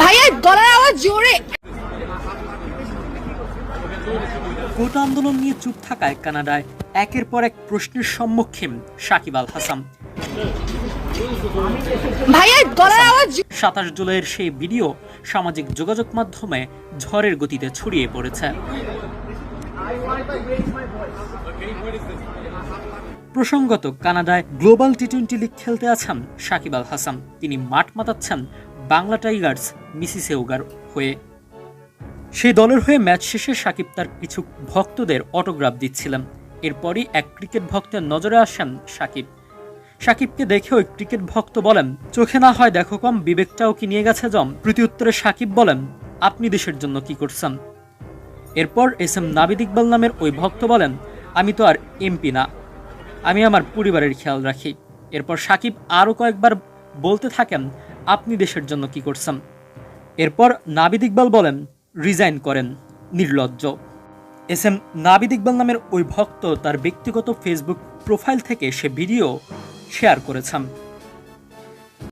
ভাইয়া গলার আওয়াজ জোরে। কোটা আন্দোলন নিয়ে চুপ থাকায় কানাডায় একের পর এক প্রশ্নের সম্মুখীন সাকিব আল হাসান। ভাইয়া গলার আওয়াজ সাতাশ জুলাইয়ের সেই ভিডিও সামাজিক যোগাযোগ মাধ্যমে ঝড়ের গতিতে ছড়িয়ে পড়েছে। প্রসঙ্গত কানাডায় গ্লোবাল টি টোয়েন্টি লিগ খেলতে আছেন সাকিব আল হাসান। তিনি মাঠ মাতাচ্ছেন বাংলা টাইগার্স মিসিসেউগার হয়ে। সেই দলের হয়ে ম্যাচ শেষে সাকিব তার কিছু ভক্তদের অটোগ্রাফ দিচ্ছিলেন। এরপরই এক ক্রিকেট ভক্তের নজরে আসেন সাকিব। সাকিবকে দেখে ওই ক্রিকেট ভক্ত বলেন, চোখে না হয় দেখো কম বিবেকটাও কি নিয়ে গেছে জম? প্রতি উত্তরে সাকিব বলেন, আপনি দেশের জন্য কি করছেন? এরপর এস এম নাবিদ ইকবাল নামের ওই ভক্ত বলেন, আমি তো আর এমপি না, আমি আমার পরিবারের খেয়াল রাখি। এরপর সাকিব আরও কয়েকবার বলতে থাকেন আপনি দেশের জন্য কি করছেন? এরপর নাবিদ ইকবাল বলেন, রিজাইন করেন, নির্লজ্জ। এস এম নাবিদ ইকবাল নামের ওই ভক্ত তার ব্যক্তিগত ফেসবুক প্রোফাইল থেকে সে ভিডিও শেয়ার করেছেন।